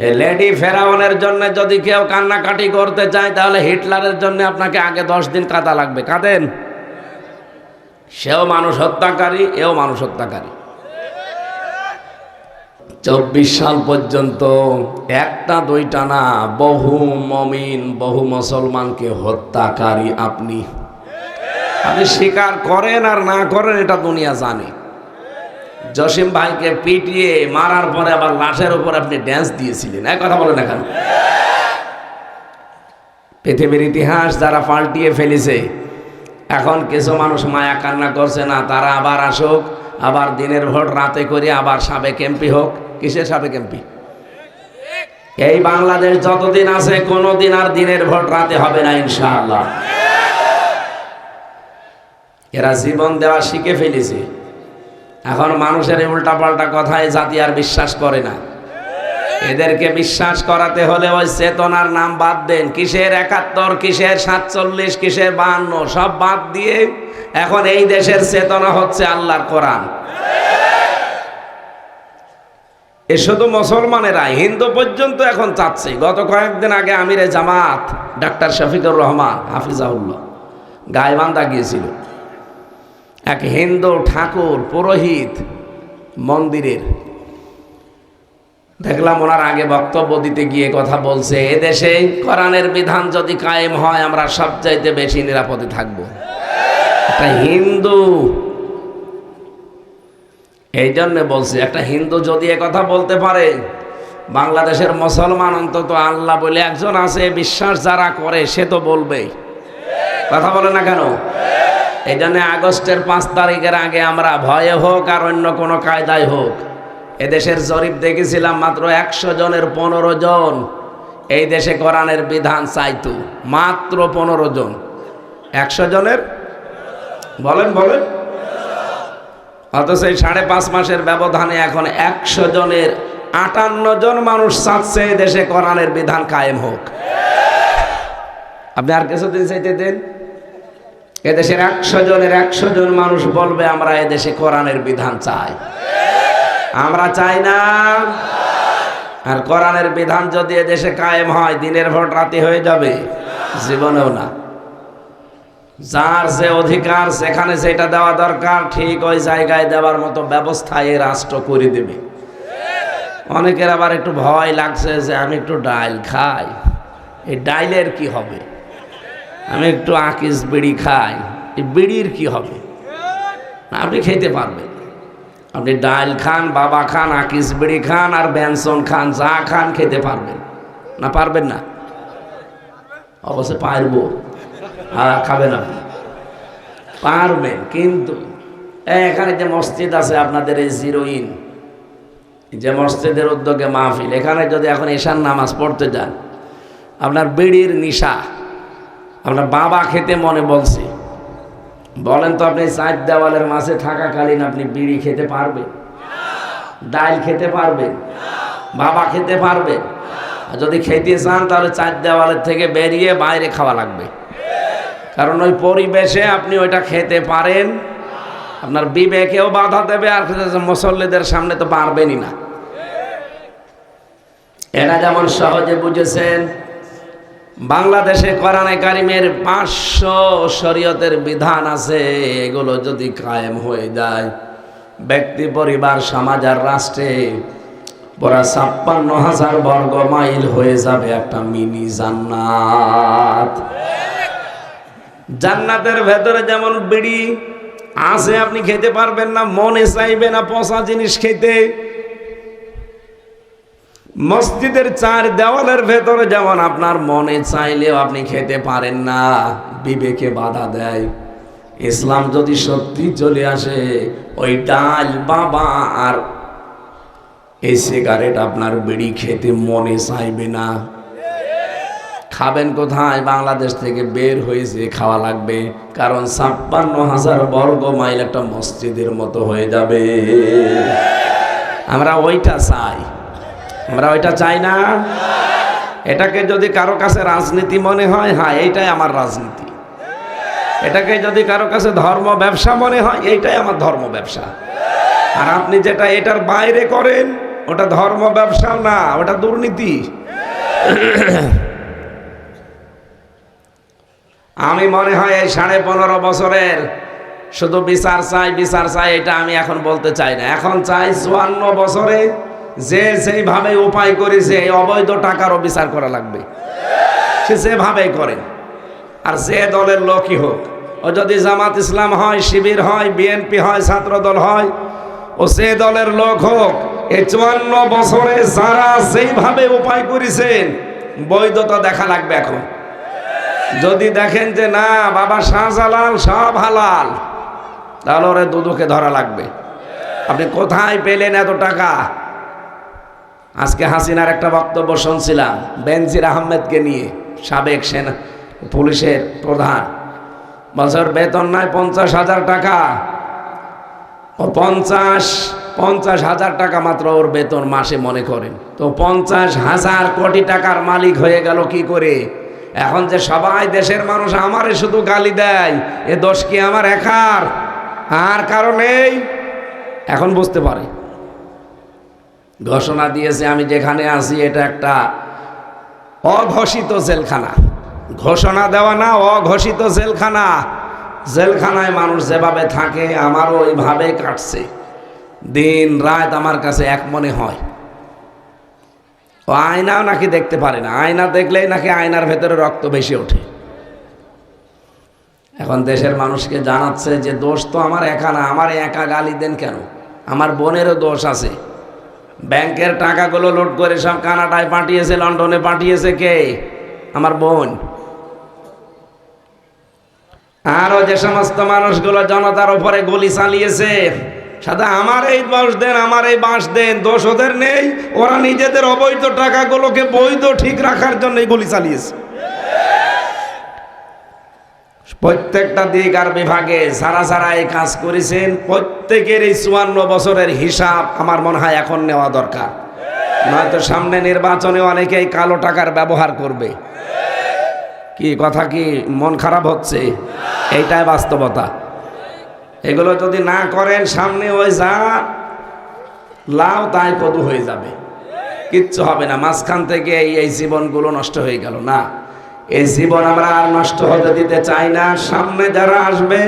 Lady ফেরাউনের জন্য যদি কেউ কান্নাকাটি করতে চায়, তাহলে হিটলারের জন্য আপনাকে আগে দশ দিন কাঁদা লাগবে। কাঁদেন? সেও মানুষ হত্যাকারী, এও মানুষ হত্যাকারী। চব্বিশ সাল পর্যন্ত একটা, দুইটা না, বহু মমিন, বহু মুসলমানকে হত্যাকারী আপনি। আপনি স্বীকার করেন আর না করেন, এটা দুনিয়া জানে। জসিম ভাইকে পিটিয়ে মারার পরে আবার লাশের উপর আপনি ড্যান্স দিয়েছিলেন। এক কথা বলেন এখন। পৃথিবীর ইতিহাস যারা পাল্টিয়ে ফেলেছে, এখন কিছু মানুষ মায়া কান্না করছে না, তারা আবার আসুক, আবার দিনের ভোট রাতে করে আবার সাবেক এমপি হোক। কিসের সাবেক এমপি? এই বাংলাদেশ যতদিন আছে, কোনোদিন আর দিনের ভোট রাতে হবে না, ইনশাআল্লাহ। এরা জীবন দেওয়া শিখে ফেলেছে। এখন মানুষের উল্টাপাল্টা কথায় জাতি আর বিশ্বাস করে না। এদেরকে বিশ্বাস করাতে হলে ওই চেতনার নাম বাদ দেন। কিসের একাত্তর, কিসের সাতচল্লিশ, কিসের বাহান্ন, সব বাদ দিয়ে এখন এই দেশের চেতনা হচ্ছে আল্লাহর কোরআন। এ শুধু মুসলমানেরা হিন্দু পর্যন্ত এখন চাচ্ছে। গত কয়েকদিন আগে আমিরে জামাত, ডাক্তার শফিকুর রহমান হাফিজাউল্লাহ গায়বান্ধা গিয়েছিল। এক হিন্দু ঠাকুর পুরোহিত মন্দিরের। দেখলাম ওনার আগে বক্তব্য দিতে গিয়ে কথা বলছে, এদেশে কোরআনের বিধান যদি কায়েম হয়, আমরা সবচাইতে বেশি নিরাপদে থাকব। একটা হিন্দু। এই জন্য বলছি, একটা হিন্দু যদি কথা বলতে পারে, বাংলাদেশের মুসলমান অন্তত আল্লাহ বলে একজন আছে, বিশ্বাস যারা করে সে তো বলবেই। কথা বলে না কেন? এই আগস্টের পাঁচ তারিখের আগে আমরা ভয়ে হোক আর অন্য কোনো কায়দায় হোক, এদেশের জরিপ দেখেছিলাম মাত্র একশো জনের পনেরো জন। এই দেশে কোরআনের বিধান চাইতো মাত্র পনেরো জন। একশো জনের? বলেন বলেন। অথচ এই সাড়ে পাঁচ মাসের ব্যবধানে এখন একশো জনের আটান্ন জন মানুষ চাচ্ছে এই দেশে কোরআনের বিধান কায়েম হোক। আপনি আর কিছুদিন চাইতে দেন? এদেশের একশো জনের একশো জন মানুষ বলবে, আমরা এদেশে কোরআনের বিধান চাই। আমরা চাই না। আর কোরআনের বিধান যদি এদেশে কায়েম হয়, দিনের ভোট রাতে হয়ে যাবে? জীবনেও না। যার যে অধিকার, সেখানে সেটা দেওয়া দরকার, ঠিক ওই জায়গায় দেওয়ার মতো ব্যবস্থা এই রাষ্ট্র করে দেবে। অনেকের আবার একটু ভয় লাগছে যে, আমি একটু ডাইল খাই। এই ডাইলের কি হবে? আমি একটু আকিস বিড়ি খাই, এই বিড়ির কি হবে? আপনি খেতে পারবেন। আপনি ডাল খান, বাবা খান, আকিস বিড়ি খান, আর ব্যঞ্জন খান, যা খান খেতে পারবেন। না পারবেন না? অবশ্যই পারব। আর খাবেন আপনি। পারবেন, কিন্তু এখানে যে মসজিদ আছে, আপনাদের এই জিরোইন যে মসজিদের উদ্যোগে মাহফিল, এখানে যদি এখন এশার নামাজ পড়তে যান, আপনার বিড়ির নিশা আপনার বাবা খেতে মনে বলছে। বলেন তো আপনি চার দেওয়ালের মাঝে থাকাকালীন আপনি বিড়ি খেতে পারবেন? ডাল খেতে পারবেন? বাবা খেতে পারবেন? আর যদি খেতে চান, তাহলে চার দেওয়ালের থেকে বেরিয়ে বাইরে খাওয়া লাগবে। কারণ ওই পরিবেশে আপনি ওইটা খেতে পারেন। আপনার বিবেকেও বাধা দেবে, আর মুসল্লিদের সামনে তো পারবেনই না। এরা যেমন সহজে বুঝেছেন বাংলাদেশে কোরআনে কারিমের পাঁচশো শরীয়তের বিধান আছে, এগুলো যদি কায়েম হয়ে যায়, ব্যক্তি, পরিবার, সমাজ আর রাষ্ট্রে পুরা ছাপ্পান্ন হাজার বর্গ মাইল হয়ে যাবে একটা মিনি জান্নাত। জান্নাতের ভেতরে যেমন বিড়ি আছে, আপনি খেতে পারবেন না, মনে চাইবে না পচা জিনিস খেতে। মসজিদের চার দেওয়ালের ভেতরে যেমন আপনার মনে চাইলেও আপনি খেতে পারেন না, বিবেকে বাধা দেয়। ইসলাম যদি সত্যি চলে আসে, ওই ডাল, বাবা আর এই সিগারেট আপনার বিড়ি খেতে মনে চাইবে না। খাবেন কোথায়? বাংলাদেশ থেকে বের হয়েছে খাওয়া লাগবে, কারণ ছাপ্পান্ন হাজার বর্গ মাইল একটা মসজিদের মতো হয়ে যাবে। আমরা ওইটা চাই। আমরা ওইটা চাই না। এটাকে যদি কারও কাছে রাজনীতি মনে হয় হ্যাঁ এইটাই আমার রাজনীতি। এটাকে যদি কারও কাছে ধর্ম ব্যবসা মনে হয়, এইটাই আমার ধর্ম ব্যবসা। আর আপনি যেটা এটার বাইরে করেন, ওটা ধর্ম ব্যবসা না, ওটা দুর্নীতি। আমি মনে হয় এই সাড়ে পনেরো বছরের শুধু বিচার চাই বিচার চাই, এটা আমি এখন বলতে চাই না। এখন চাই চুয়ান্ন বছরে যে যেইভাবে উপায় করেছে এই অবৈধ টাকারও বিচার করা লাগবে। সে যেভাবেই করে। আর যে দলের লোকই হোক, ও যদি জামাত ইসলাম হয়, শিবির হয়, বিএনপি হয় ছাত্র দল হয়, ও সে দলের লোক হোক এই চুয়ান্ন বছরে যারা যেইভাবে উপায় করেছেন, বৈধতা দেখা লাগবে এখন। যদি দেখেন যে না, বাবা শাহজালাল সব হালাল, তাহলে ওরে দুদুকে ধরা লাগবে। আপনি কোথায় পেলেন এত টাকা? আজকে হাসিনার একটা বক্তব্য শুনছিলাম, বেনজির আহমেদকে নিয়ে, সাবেক সেনা, পুলিশের প্রধান। বছর বেতন নয় পঞ্চাশ হাজার টাকা। ও পঞ্চাশ পঞ্চাশ হাজার টাকা মাত্র ওর বেতন মাসে মনে করেন। তো পঞ্চাশ হাজার কোটি টাকার মালিক হয়ে গেল কি করে? এখন যে সবাই দেশের মানুষ আমারে শুধু গালি দেয়, এ দোষ কি আমার একার? আর কারণেই এখন বুঝতে পারে। ঘোষণা দিয়েছে, আমি যেখানে আছি, এটা একটা অঘোষিত জেলখানা। ঘোষণা দেওয়া না, অঘোষিত জেলখানা। জেলখানায় মানুষ যেভাবে থাকে, আমারও ওইভাবে কাটছে। দিন রাত আমার কাছে এক মনে হয়। ও আয়নাও নাকি দেখতে পারে না। আয়না দেখলেই নাকি আয়নার ভেতরে রক্ত বেশি ওঠে। এখন দেশের মানুষকে জানাচ্ছে যে, দোষ তো আমার একা না, আমার একা গালি দেন কেন? আমার বোনেরও দোষ আছে। ব্যাংকের টাকাগুলো লুট করে সব কানাডায় পাঠিয়েছে, লন্ডনে পাঠিয়েছে কে? আমার বোন। আরও যে সমস্ত মানুষগুলো জনতার উপরে গুলি চালিয়েছে, সাদা আমার এই বাস দেন, আমার এই বাস দেন, দোষ ওদের নেই। ওরা নিজেদের অবৈধ টাকাগুলোকে বৈধ ঠিক রাখার জন্য গুলি চালিয়েছে। প্রত্যেকটা দিক আর বিভাগে যারা যারা এই কাজ করেছেন, প্রত্যেকের এই চুয়ান্ন বছরের হিসাব আমার মনে হয় এখন নেওয়া দরকার। নয়তো সামনে নির্বাচনে অনেকেই কালো টাকার ব্যবহার করবে। কি কথা কি? মন খারাপ হচ্ছে? এইটাই বাস্তবতা। এগুলো যদি না করেন, সামনে ওই যা লাভ তাই কদু হয়ে যাবে। কিচ্ছু হবে না। মাঝখান থেকে এই এই জীবনগুলো নষ্ট হয়ে গেল। না। এই জীবন আমরা আর নষ্ট হতে দিতে চাই না। সামনে যারা আসবে,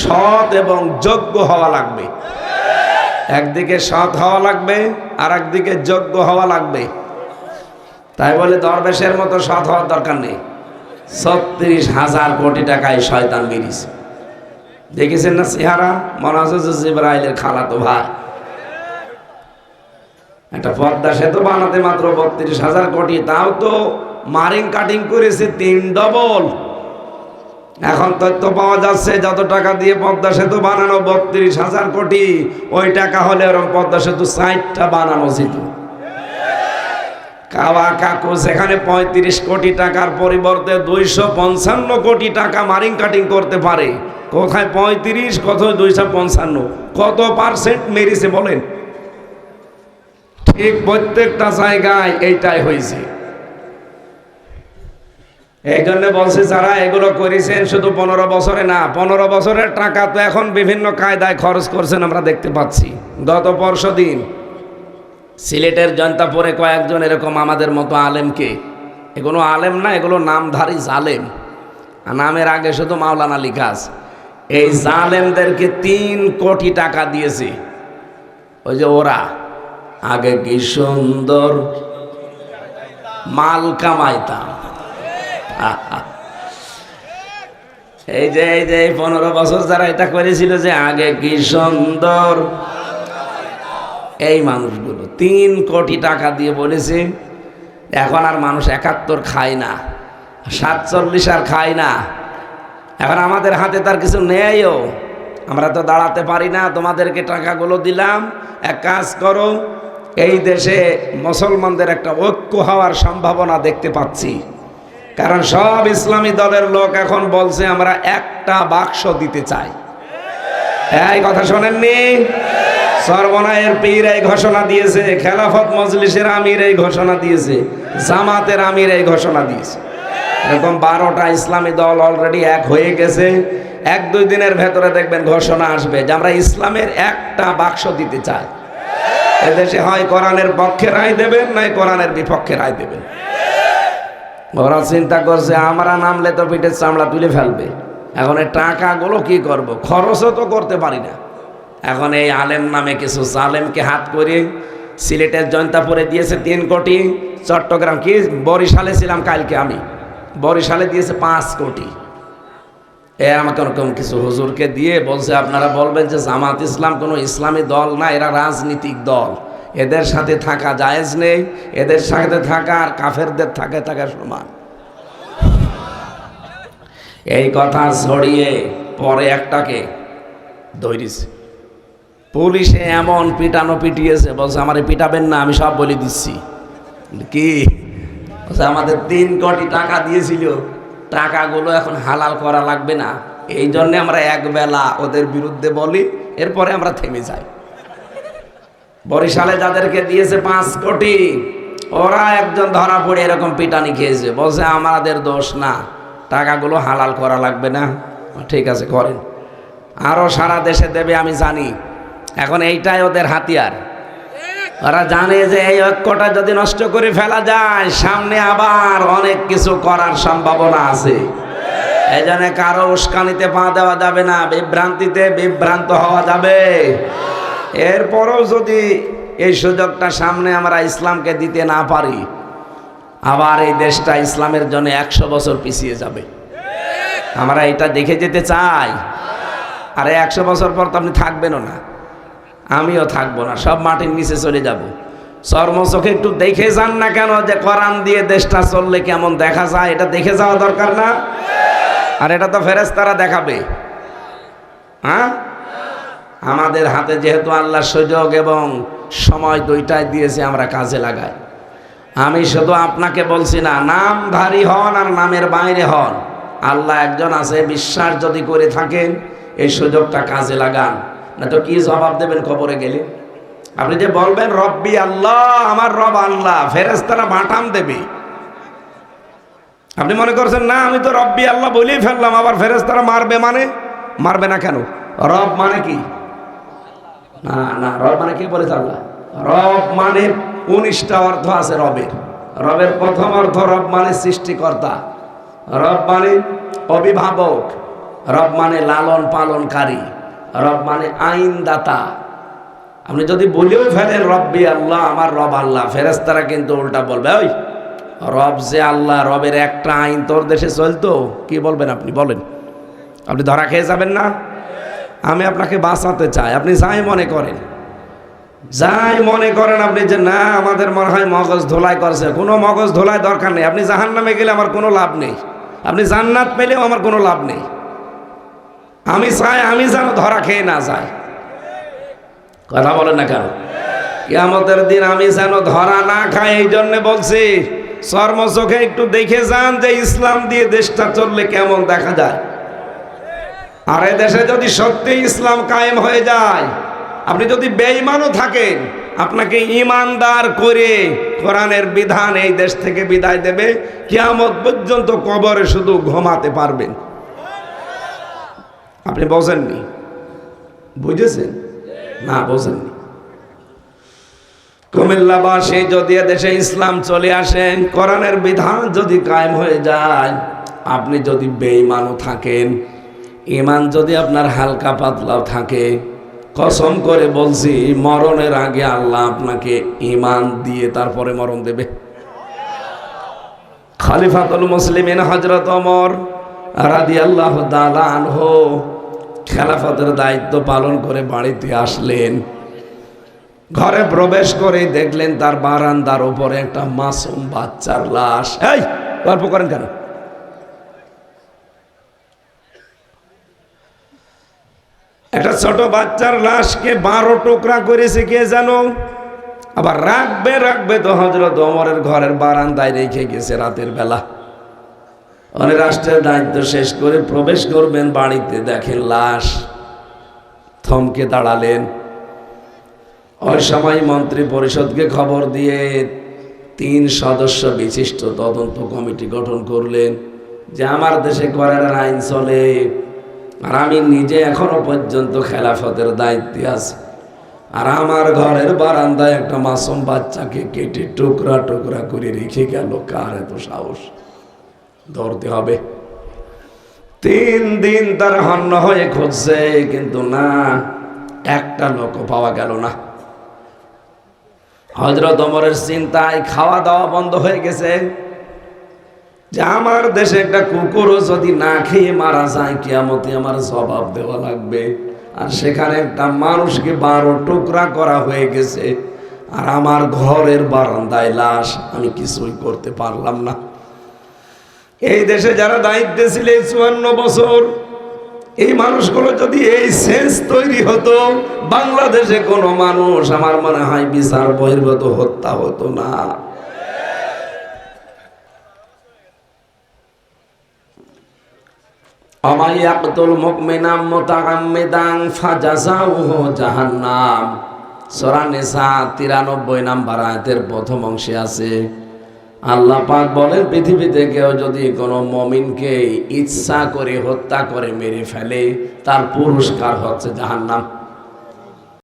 সৎ এবং যোগ্য হওয়া লাগবে। একদিকে সৎ হওয়া লাগবে আর একদিকে যোগ্য হওয়া লাগবে। তাই বলে দরবেশের মতো সৎ হওয়ার দরকার নেই। ছত্রিশ হাজার কোটি টাকায় শয়তান বেরিয়েছে দেখেছেন না চেহারা? মনে যে খালা তো ভাই। একটা পদ্মা সেতু বানাতে মাত্র বত্রিশ হাজার কোটি, তাও তো মারিং কাটিং করেছে তিন ডবল এখন তথ্য পাওয়া যাচ্ছে, যত টাকা দিয়ে পদ্মা সেতু বানানো, বত্রিশ হাজার কোটি, ওই টাকা হলে ওরকম পদ্মা সেতু ষাটটা বানানো যেত। কাওয়া কাকু সেখানে পঁয়ত্রিশ কোটি টাকার পরিবর্তে দুইশো পঞ্চান্ন কোটি টাকা মারিং কাটিং করতে পারে, কোথায় পঁয়ত্রিশ, কোথায় দুইশো পঞ্চান্ন, কত পার্সেন্ট মেরেছে বলেন? ঠিক প্রত্যেকটা জায়গায় এইটাই হয়েছে। এই জন্য বলছে, যারা এগুলো করেছেন শুধু পনেরো বছরে না, পনেরো বছরের টাকা তো এখন বিভিন্ন কায়দায় খরচ করছেন, আমরা দেখতে পাচ্ছি। গত পরশু দিন সিলেটের জনতাপুরে কয়েকজন এরকম আমাদের মতো আলেমকে, এগুলো আলেম না, এগুলো নামধারী জালেম। নামের আগে শুধু মাওলানা লিখা আছে, এই জালেমদেরকে তিন কোটি টাকা দিয়েছে। ওই যে ওরা, আগে কি সুন্দর মাল কামাইতাম। এই যে এই যে পনেরো বছর যারা এটা করেছিল যে আগে কি সুন্দর। এই মানুষগুলো তিন কোটি টাকা দিয়ে বলেছে, এখন আর মানুষ একাত্তর খায় না, সাতচল্লিশ আর খায় না। এখন আমাদের হাতে তার কিছু নেইও। আমরা তো দাঁড়াতে পারি না, তোমাদেরকে টাকাগুলো দিলাম, এক কাজ করো, এই দেশে মুসলমানদের একটা ঐক্য হওয়ার সম্ভাবনা দেখতে পাচ্ছি। কারণ সব ইসলামী দলের লোক এখন বলছে, আমরা একটা বাক্স দিতে চাই। এই কথা শোনেননি? সর্বনায়ের পীর এই ঘোষণা দিয়েছে, খেলাফত মজলিসের আমির এই ঘোষণা দিয়েছে, জামাতের আমির এই ঘোষণা দিয়েছে। এরকম বারোটা ইসলামী দল অলরেডি এক হয়ে গেছে। এক দুই দিনের ভেতরে দেখবেন ঘোষণা আসবে যে, আমরা ইসলামের একটা বাক্স দিতে চাই। এদেশে হয় কোরআনের পক্ষে রায় দেবেন নয় কোরআনের বিপক্ষে রায় দেবেন। ওরা চিন্তা করছে, আমরা নামলে তো পিঠের চামড়া তুলে ফেলবে। এখন এই টাকাগুলো কি করব? খরচও তো করতে পারি না। এখন এই আলেম নামে কিছু আলেমকে হাত করে সিলেটের জয়ন্তাপুরে দিয়েছে তিন কোটি। চট্টগ্রাম কি? বরিশালে ছিলাম কালকে আমি। বরিশালে দিয়েছে পাঁচ কোটি। এ আমাকে ওরকম কিছু হুজুরকে দিয়ে বলছে, আপনারা বলবেন যে জামাত ইসলাম কোনো ইসলামী দল না, এরা রাজনীতিক দল। এদের সাথে থাকা জায়েজ নেই, এদের সাথে থাকা আর কাফেরদের থাকে থাকা সমান। এই কথা ছড়িয়ে পরে একটাকে দৌড়িছে পুলিশে এমন পিটানো পিটিয়েছে, বলছে, আমারে পিটাবেন না, আমি সব বলে দিচ্ছি। কি? বলছে, আমাদের তিন কোটি টাকা দিয়েছিল, টাকাগুলো এখন হালাল করা লাগবে না। এই জন্যে আমরা একবেলা ওদের বিরুদ্ধে বলি, এরপরে আমরা থেমে যাই। বরিশালে যাদেরকে দিয়েছে পাঁচ কোটি, ওরা একজন ধরা পড়ে এরকম পিটানি খেয়েছে। বলছে, আমাদের দোষ না, টাকাগুলো হালাল করা লাগবে না। ঠিক আছে, করেন। আরও সারা দেশে দেবে, আমি জানি। এখন এইটাই ওদের হাতিয়ার। ওরা জানে যে এই ঐক্যটা যদি নষ্ট করে ফেলা যায়, সামনে আবার অনেক কিছু করার সম্ভাবনা আছে। এই জন্য কারও উস্কানিতে পা দেওয়া যাবে না, বিভ্রান্তিতে বিভ্রান্ত হওয়া যাবে। এরপরও যদি এই সুযোগটা সামনে আমরা ইসলামকে দিতে না পারি, আবার এই দেশটা ইসলামের জন্য একশো বছর পিছিয়ে যাবে। আমরা এটা দেখে যেতে চাই। আরে একশো বছর পর তো আপনি থাকবেনও না। আমিও থাকব না, সব মাটির নিচে চলে যাব। চর্মচোখে একটু দেখে যান না কেন যে কোরআন দিয়ে দেশটা চললে কেমন দেখা যায়, এটা দেখে যাওয়া দরকার না? আর এটা তো ফেরেস্তারা দেখাবে। হ্যাঁ? আমাদের হাতে যেহেতু আল্লাহ সুযোগ এবং সময় দুইটাই দিয়েছে, আমরা কাজে লাগাই। আমি শুধু আপনাকে বলছি না, নাম নামধারী হন আর নামের বাইরে হন। আল্লাহ একজন আছে, বিশ্বাস যদি করে থাকেন, এই সুযোগটা কাজে লাগান। না তো কি জবাব দেবেন কবরে গেলে? আপনি যে বলবেন, রব্বি আল্লাহ, আমার রব আল্লাহ ফেরেস্তারা বাটাম দেবে। আপনি মনে করছেন, না, আমি তো রব্বি আল্লাহ বলেই ফেললাম, আবার ফেরেস্তারা মারবে মানে? মারবে না কেন? রব মানে কি? না না, রব মানে কি বলেছে আল্লাহ? রব মানে উনিশটা অর্থ আছে রবের। রবের প্রথম অর্থ রব মানে সৃষ্টিকর্তা। রব মানে অভিভাবক। রব মানে লালন পালনকারী। রব মানে আইনদাতা। আপনি যদি বলেও ফেলেন, রব্বি আল্লাহ, আমার রব আল্লাহ ফেরেস্তারা কিন্তু উল্টা বলবে, ওই, রব যে আল্লাহ, রবের একটা আইন তোর দেশে চলতো? কি বলবেন আপনি? বলেন। আপনি ধরা খেয়ে যাবেন না? আমি আপনাকে বাঁচাতে চাই। আপনি যাই মনে করেন। যাই মনে করেন আপনি যে, না, আমাদের মনে হয় মগজ ধোলাই করছে। কোনো মগজ ধোলাই দরকার নেই। আপনি জাহান নামে গেলে আমার কোনো লাভ নেই। আপনি জান্নাত পেলেও আমার কোনো লাভ নেই। আমি চাই, আমি যেন ধরা খেয়ে না যাই। কথা বলেন না কেন? কিয়ামতের দিন আমি যেন ধরা না খাই, এই জন্য বলছি চর্ম চোখে একটু দেখে যান যে ইসলাম দিয়ে দেশটা চললে কেমন দেখা যায়। আর এ দেশে যদি সত্যি ইসলাম কায়েম হয়ে যায়, আপনি যদি বেঈমানও থাকেন, আপনাকে ইমানদার করে কোরআনের বিধান এই দেশ থেকে বিদায় দেবে, কিয়ামত পর্যন্ত কবরে শুধু ঘুমাতে পারবেন আপনি বোঝেননি? বুঝেছেন? না, বোঝেননি। কুমিল্লাবাসী যদি দেশে ইসলাম চলে আসেন, কোরআনের বিধান যদি কায়েম হয়ে যায়, আপনি যদি বেঈমানও থাকেন ইমান যদি আপনার হালকা পাতলাও থাকে, কসম করে বলছি, মরণের আগে আল্লাহ আপনাকে ইমান দিয়ে তারপরে মরণ দেবে। খালিফাতুল মুসলিমিন হজরত অমর রাদি আল্লাহ দালানহ খেলাফতের দায়িত্ব পালন করে বাড়িতে আসলেন। ঘরে প্রবেশ করে দেখলেন তার বারান্দার উপরে একটা মাসুম বাচ্চার লাশ। এই, গল্প করেন কেন? একটা ছোট বাচ্চার লাশকে বারো টুকরা করেছে কে জানো? আবার রাখবে রাখবে তো হজরত অমরের ঘরের বারান্দায় রেখে গেছে রাতের বেলা। অনেক রাষ্ট্রের দায়িত্ব শেষ করে প্রবেশ করবেন বাড়িতে, দেখেন লাশ। থমকে দাঁড়ালেন। ওই সময় মন্ত্রী পরিষদকে খবর দিয়ে তিন সদস্য বিশিষ্ট তদন্ত কমিটি গঠন করলেন যে, আমার দেশে করার আইন চলে। আর আমি নিজে এখনও পর্যন্ত খেলাফতের দায়িত্বে আছি। আর আমার ঘরের বারান্দায় একটা মাসুম বাচ্চাকে কেটে টুকরা টুকরা করে রেখে গেল। কার এত সাহস? ধরতে হবে। তিন দিন তার হন্য হয়ে খুঁজছে, কিন্তু না, একটা লোক পাওয়া গেল না। হজরত অমরের চিন্তায় খাওয়া দাওয়া বন্ধ হয়ে গেছে। যে আমার দেশে একটা কুকুরও যদি না খেয়ে মারা যায়, কিয়ামতে আমার জবাব দেওয়া লাগবে। আর সেখানে একটা মানুষকে বারো টুকরা করা হয়ে গেছে। আর আমার ঘরের বারান্দায় লাশ, আমি কিছুই করতে পারলাম না। এই দেশে যারা দায়িত্বে ছিল এই চুয়ান্ন বছর, এই মানুষগুলো যদি এই সেন্স তৈরি হতো, বাংলাদেশে কোনো মানুষ, আমার মনে হয় বিচার বহির্ভূত হত্যা হতো না। আমাইয়াকতুল মুকমিনাম মুতাআম্মিদান ফাজাযাউহু জাহান্নাম। সূরা নিসা 93 নাম্বার প্রথম অংশে আছে, আল্লাহ পাক বলেন, পৃথিবীতে কেউ যদি কোনো মমিনকে ইচ্ছা করে হত্যা করে মেরে ফেলে, তার পুরস্কার হচ্ছে জাহান্নাম।